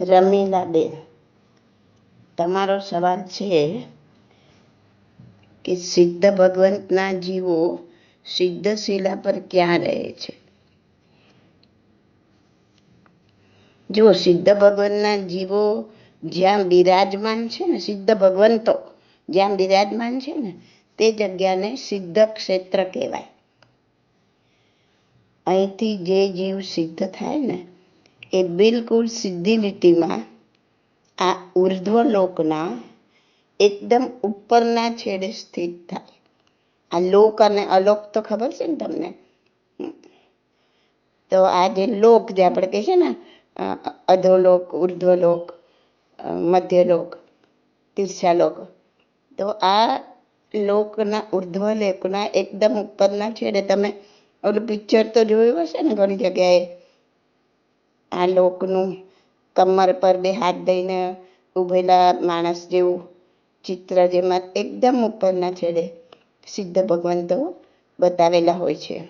રમીલાબેન તમારો સવાલ છે કે સિદ્ધ ભગવંતના જીવો સિદ્ધ શિલા પર ક્યાં રહે છે? જો સિદ્ધ ભગવાનના જીવો જ્યાં બિરાજમાન છે ને, સિદ્ધ ભગવંતો જ્યાં બિરાજમાન છે ને, તે જગ્યાને સિદ્ધ ક્ષેત્ર કહેવાય. અહીંથી જે જીવ સિદ્ધ થાય ને એ બિલકુલ સીધી લીટીમાં આ ઉર્ધ્વ લોકના એકદમ ઉપરના છેડે સ્થિત થાય. આ લોક અને અલોક તો ખબર છે ને તમને? તો આ જે લોક જે આપણે કહીએ છીએ ને અધોલોક, ઉર્ધ્વલોક મધ્યલોક તીર્ષાલોક તો આ લોકના ઉર્ધ્વ લોકના એકદમ ઉપરના છેડે તમે ઓલું પિક્ચર તો જોયું હશે ને ઘણી જગ્યાએ? આ લોકનું કમર પર બે હાથ દઈને ઊભેલા માણસ જેવું ચિત્ર જેમાં એકદમ ઉપરના છેડે સિદ્ધ ભગવંતો બતાવેલા હોય છે.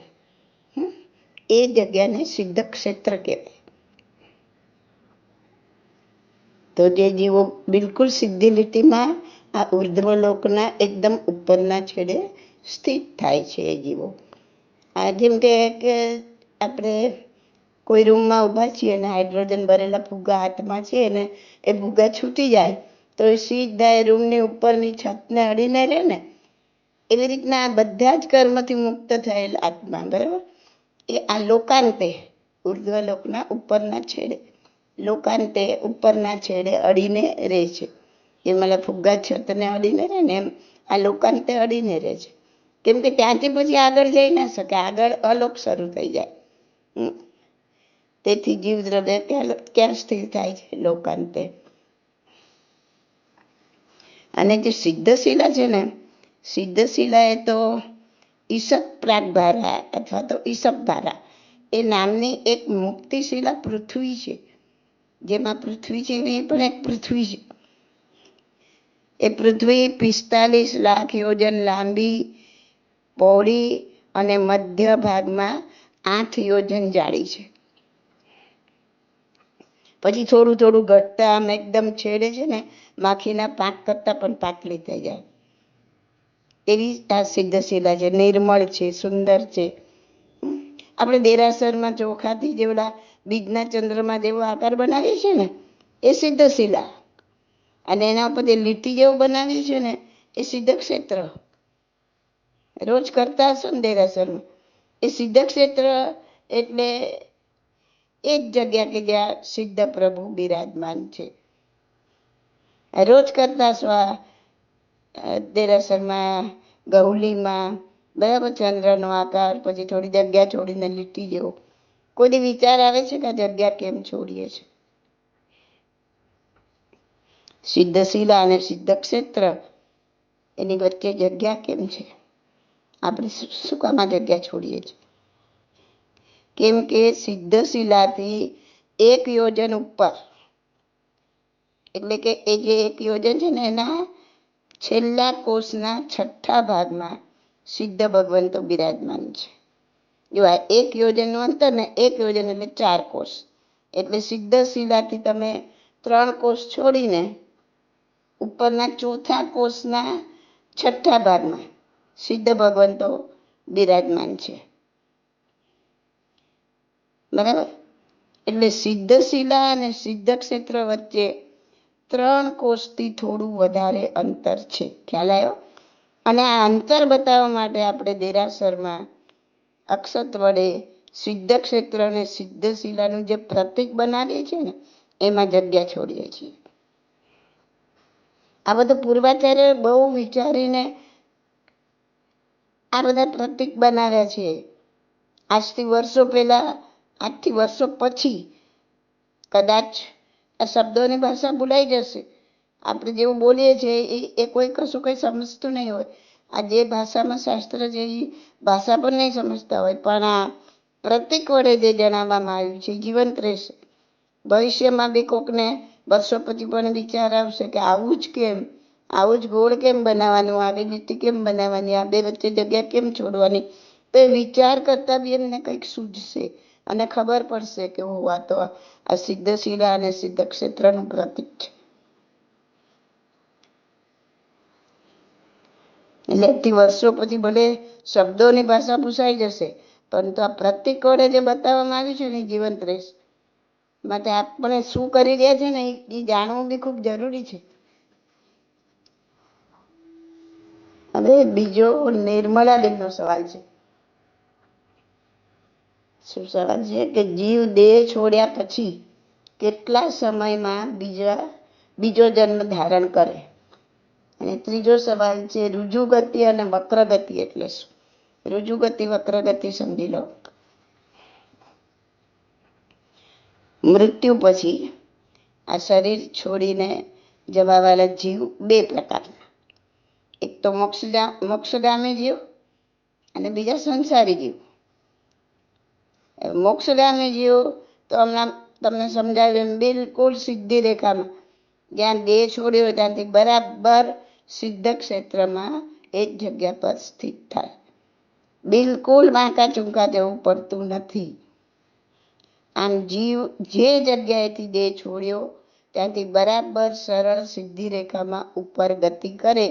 એ જગ્યાને સિદ્ધ ક્ષેત્ર કહેવાય. તો જે જીવો બિલકુલ સિદ્ધિ લીટીમાં આ ઉર્ધ્વ લોકના એકદમ ઉપરના છેડે સ્થિત થાય છે એ જીવો. આ જેમ કે આપણે કોઈ રૂમમાં ઊભા છીએ અને હાઇડ્રોજન ભરેલા ફુગ્ગા હાથમાં છે ને એ ફુગ્ગા છૂટી જાય, તો એ સીધા એ રૂમની ઉપરની છતને અડીને રહે ને, એવી રીતના આ બધા જ કર્મથી મુક્ત થયેલ આત્મા, બરાબર? એ આ લોકાંતે, ઉર્ધ્વલોકના ઉપરના છેડે, લોકાંતે ઉપરના છેડે અડીને રહે છે. એ મતલબ ફુગ્ગા છતને અડીને રહે ને એમ આ લોકાંતે અડીને રહે છે. કેમ કે ત્યાંથી પછી આગળ જઈ ના શકે, આગળ અલોક શરૂ થઈ જાય. હમ. તેથી જીવ દ્રવ્ય ક્યાં ક્યાં સ્થિર થાય છે લોકાંતે? અને જે સિદ્ધશિલા છે ને, સિદ્ધશિલા એ તો ઈસક પ્રાગભારા અથવા તો ઈશક ભારા. એ નામની એક મુક્તિશિલા પૃથ્વી છે. જેમાં પૃથ્વી છે એ પણ એક પૃથ્વી છે. એ પૃથ્વી પિસ્તાલીસ લાખ યોજન લાંબી, પહોળી અને મધ્ય ભાગમાં આઠ યોજન જાડી છે. પછી થોડું થોડું ઘટતા આમ એકદમ છેડે છે ને, માખીના પાક કરતાં પણ પાક થઈ જાય. એવી આ સિદ્ધશિલા છે, નિર્મળ છે, સુંદર છે. આપણે દેરાસરમાં ચોખાથી જેવડા બીજના ચંદ્રમાં જેવો આકાર બનાવીએ છીએ ને, એ સિદ્ધશિલા. અને એના ઉપર જે લીટી જેવું બનાવીએ છે ને, એ સિદ્ધ ક્ષેત્ર રોજ કરતા હશો ને દેરાસરમાં. એ સિદ્ધ ક્ષેત્ર એટલે એ જ જગ્યા કે જ્યાં સિદ્ધ પ્રભુ બિરાજમાન છે. રોજ કરતા આ દેરાસરમાં ગૌલીમાં, બરાબર ચંદ્રનો આકાર, પછી થોડી જગ્યા છોડીને લીટી જેવો. કોઈ વિચાર આવે છે કે જગ્યા કેમ છોડીએ છે? સિદ્ધશીલા અને સિદ્ધ ક્ષેત્ર, એની વચ્ચે જગ્યા કેમ છે? આપણે શું કામ જગ્યા છોડીએ છીએ? કેમ કે સિદ્ધશિલાથી એક યોજન ઉપર. એટલે કે એ જે એક યોજન છે ને, એના છેલ્લા કોષના છઠ્ઠા ભાગમાં સિદ્ધ ભગવંતો બિરાજમાન છે. જો આ એક યોજનનું અંતર ને, એક યોજન એટલે ચાર કોષ. એટલે સિદ્ધ શિલાથી તમે ત્રણ કોષ છોડીને ઉપરના ચોથા કોષના છઠ્ઠા ભાગમાં સિદ્ધ ભગવંતો બિરાજમાન છે. બરાબર એટલે સિદ્ધ શિલા અને સિદ્ધ ક્ષેત્ર વચ્ચે ત્રણ કોષથી થોડું વધારે અંતર છે. ખ્યાલ આવ્યો? અને આ અંતર બતાવવા માટે આપણે દેરાસરમાં અક્ષત વડે સિદ્ધ ક્ષેત્ર અને સિદ્ધ શિલાનું જે પ્રતીક બનાવીએ છીએ ને, એમાં જગ્યા છોડીએ છીએ. આ બધું પૂર્વાચાર્ય બહુ વિચારીને આ બધા પ્રતીક બનાવ્યા છે. આજથી વર્ષો પહેલા આજથી વર્ષો પછી કદાચ આ શબ્દોની ભાષા ભૂલાઈ જશે. આપણે જેવું બોલીએ છીએ, એ એ કોઈ કશું કંઈ સમજતું નહીં હોય. આ જે ભાષામાં શાસ્ત્ર છે, એ ભાષા પણ નહીં સમજતા હોય. પણ આ પ્રતિક વડે જે જણાવવામાં આવ્યું છે જીવંત રહેશે. ભવિષ્યમાં બી કોકને વર્ષો પછી પણ વિચાર આવશે કે આવું જ કેમ? આવું જ ગોળ કેમ બનાવવાનું? આવી રીતે કેમ બનાવવાની? આ બે વચ્ચે જગ્યા કેમ છોડવાની? તો એ વિચાર કરતાં બી એમને કંઈક સૂઝશે. અને ખબર પડશે કે હું આ તો આ સિદ્ધ શિલા અને સિદ્ધ ક્ષેત્રનું પ્રતિક છે. એટલે એટલી વર્ષો પછી ભલે શબ્દોની ભાષા પૂછાઈ જશે પરંતુ આ પ્રતિક વડે જે બતાવવામાં આવ્યું છે ને જીવંત રહેશે. માટે આપણે શું કરી રહ્યા છે ને એ- જાણવું બી ખૂબ જરૂરી છે. હવે બીજો નિર્મળાબેનનો સવાલ છે. શું સવાલ છે કે જીવ દેહ છોડ્યા પછી કેટલા સમયમાં બીજા, બીજો જન્મ ધારણ કરે? અને ત્રીજો સવાલ છે, રુજુગતિ અને વક્રગતિ એટલે શું? રુજુગતિ, વક્રગતિ સમજી લો. મૃત્યુ પછી આ શરીર છોડીને જવાવાળા જીવ બે પ્રકારના. એક તો મોક્ષગા મોક્ષગામી જીવ અને બીજા સંસારી જીવ. હવે જીવો તો હમણાં તમને સમજાવ્યું એમ બિલકુલ સિદ્ધિ રેખામાં. જ્યાં દેહ છોડ્યો ત્યાંથી બરાબર સિદ્ધ ક્ષેત્રમાં એ જ જગ્યા પર સ્થિત થાય. બિલકુલ વાંકા ચૂંકા જવું પડતું નથી. આમ જીવ જે જગ્યાએથી દેહ છોડ્યો ત્યાંથી બરાબર સરળ સિદ્ધિ રેખામાં ઉપર ગતિ કરે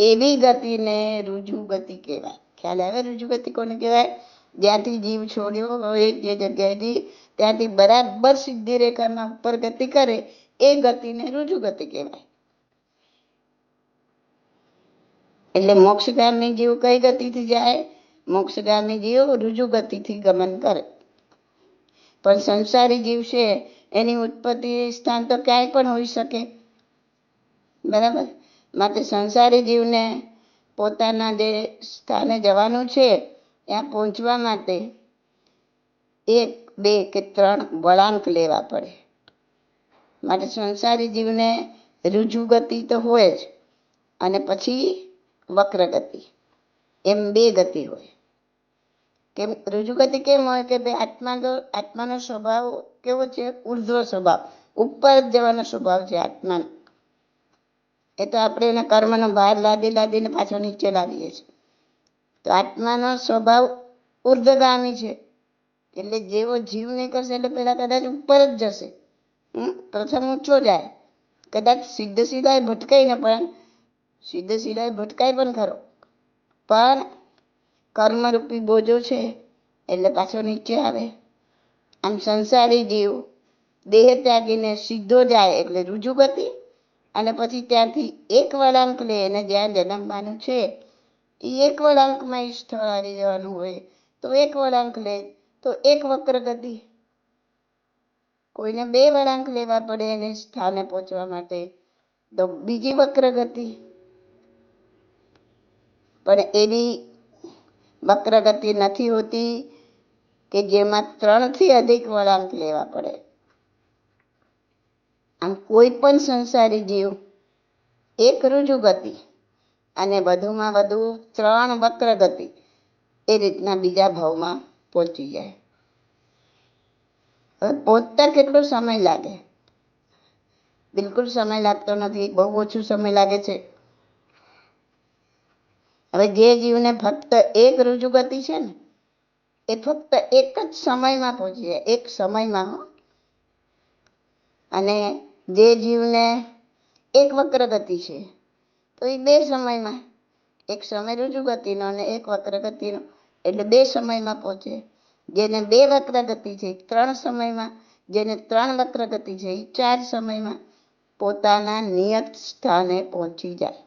એવી ગતિને રુજુ ગતિ કહેવાય. ખ્યાલ આવે રુજુ ગતિ કોને કહેવાય? જ્યાંથી જીવ છોડ્યો હોય, જે જગ્યાએથી ત્યાંથી બરાબર સિદ્ધિ રેખાના ઉપર ગતિ કરે, એ ગતિને રુજુ ગતિ કહેવાય. એટલે મોક્ષગામી જીવ કઈ ગતિથી જાય? મોક્ષગામી જીવ રુજુ ગતિથી ગમન કરે. પણ સંસારી જીવ છે, એની ઉત્પત્તિ સ્થાન તો ક્યાંય પણ હોઈ શકે. બરાબર? માટે સંસારી જીવને પોતાના જે સ્થાને જવાનું છે ત્યાં પહોંચવા માટે એક, બે કે ત્રણ વળાંક લેવા પડે. માટે સંસારી જીવને રુજુ ગતિ તો હોય જ, અને પછી વક્ર ગતિ. એમ બે ગતિ હોય. કેમ, રુજુ ગતિ કેમ હોય કે ભાઈ આત્મા તો આત્માનો સ્વભાવ કેવો છે? ઉર્ધ્વ સ્વભાવ. ઉપર જવાનો સ્વભાવ છે આત્માનો. એ તો આપણે એને કર્મનો ભાર લાદી લાદીને પાછો નીચે લાવીએ છીએ. તો આત્માનો સ્વભાવ ઉર્ધગામી છે. એટલે જેવો જીવ નીકળશે એટલે પેલા કદાચ ઉપર જ જશે? પ્રથમ ઊંચો જાય. કદાચ સીધે સીધાય ભટકાઈને પણ, સીધે સીધાય ભટકાય પણ ખરો. પણ કર્મરૂપી બોજો છે એટલે પાછો નીચે આવે. આમ સંસારી જીવ દેહ ત્યાગીને સીધો જાય એટલે રુજુ ગતિ અને પછી ત્યાંથી એક વળાંક લે અને જ્યાં જન્મવાનું છે એ એક વળાંકમાં એ સ્થળ આવી જવાનું હોય, તો એક વળાંક લે, તો એક વક્ર ગતિ. કોઈને બે વળાંક લેવા પડે એને સ્થાને પહોંચવા માટે, તો બીજી વક્ર ગતિ. પણ એવી વક્ર ગતિ નથી હોતી કે જેમાં ત્રણથી અધિક વળાંક લેવા પડે. આમ કોઈ પણ સંસારી જીવ, એક રુજુ ગતિ. અને વધુમાં વધુ ત્રણ વક્ર ગતિ એ રીતના બીજા ભાવમાં પહોંચી જાય. હવે પહોંચતા કેટલો સમય લાગે? બિલકુલ સમય લાગતો નથી, બહુ ઓછો સમય લાગે છે. હવે જે જીવને ફક્ત એક રુજુ ગતિ છે ને, એ ફક્ત એક જ સમયમાં પહોંચી જાય, એક સમયમાં અને જે જીવને એક વક્ર ગતિ છે તો એ બે સમયમાં. એક સમય રુજુ ગતિનો અને એક વક્ર ગતિનો એટલે બે સમયમાં પહોંચે. જેને બે વક્ર ગતિ છે ત્રણ સમયમાં. જેને ત્રણ વક્ર ગતિ છે એ ચાર સમયમાં પોતાના નિયત સ્થાને પહોંચી જાય.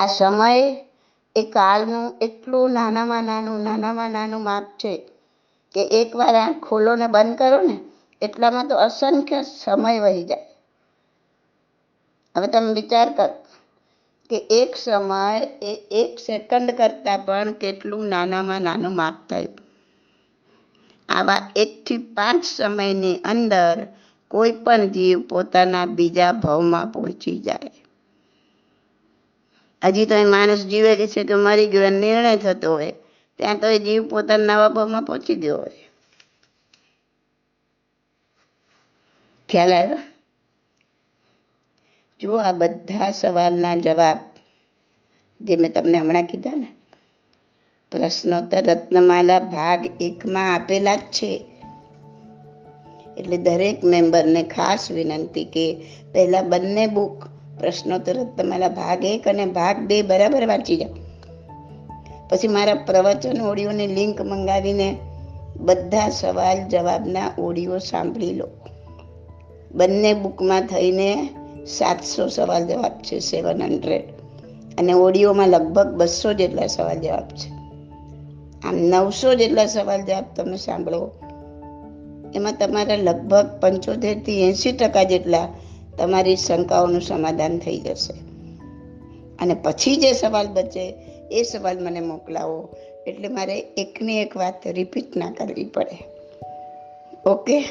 આ સમય એ કાળનું એટલું નાનામાં નાનું નાનામાં નાનું માપ છે કે એકવાર આ ખોલો ને બંધ કરો ને, એટલામાં તો અસંખ્ય સમય વહી જાય. હવે તમે વિચાર કરો કે એક સમય એ એક સેકન્ડ કરતાં પણ કેટલું નાનામાં નાનું માપ થયું. આવા એકથી પાંચ સમયની અંદર કોઈ પણ જીવ પોતાના બીજા ભાવમાં પહોંચી જાય. હજી તો એ માણસ જીવે કે છે કે મરી ગયો નિર્ણય થતો હોય, ત્યાં તો એ જીવ પોતાના નવા ભાવમાં પહોંચી ગયો હોય. ખ્યાલ આવ્યો? જો આ બધા સવાલના જવાબ જે મેં તમને હમણાં કીધા ને, પ્રશ્નોત્તર રત્નમાલા ભાગ એકમાં આપેલા જ છે. એટલે દરેક મેમ્બરને ખાસ વિનંતી કે પહેલા બંને બુક પ્રશ્નોત્તર રત્નમાલા ભાગ એક અને ભાગ બે બરાબર વાંચી જાઓ. પછી મારા પ્રવચન ઓડિયોની લિંક મંગાવીને બધા સવાલ જવાબના ઓડિયો સાંભળી લો. બંને બુકમાં થઈને સાતસો સવાલ જવાબ છે સેવન હંડ્રેડ અને ઓડિયોમાં લગભગ બસો જેટલા સવાલ જવાબ છે. આમ નવસો જેટલા સવાલ જવાબ તમે સાંભળો. એમાં તમારા લગભગ પંચોતેરથી એંસી ટકા જેટલા તમારી શંકાઓનું સમાધાન થઈ જશે. અને પછી જે સવાલ બચે, એ સવાલ મને મોકલાવો. એટલે મારે એકની એક વાત રિપીટ ના કરવી પડે. ઓકે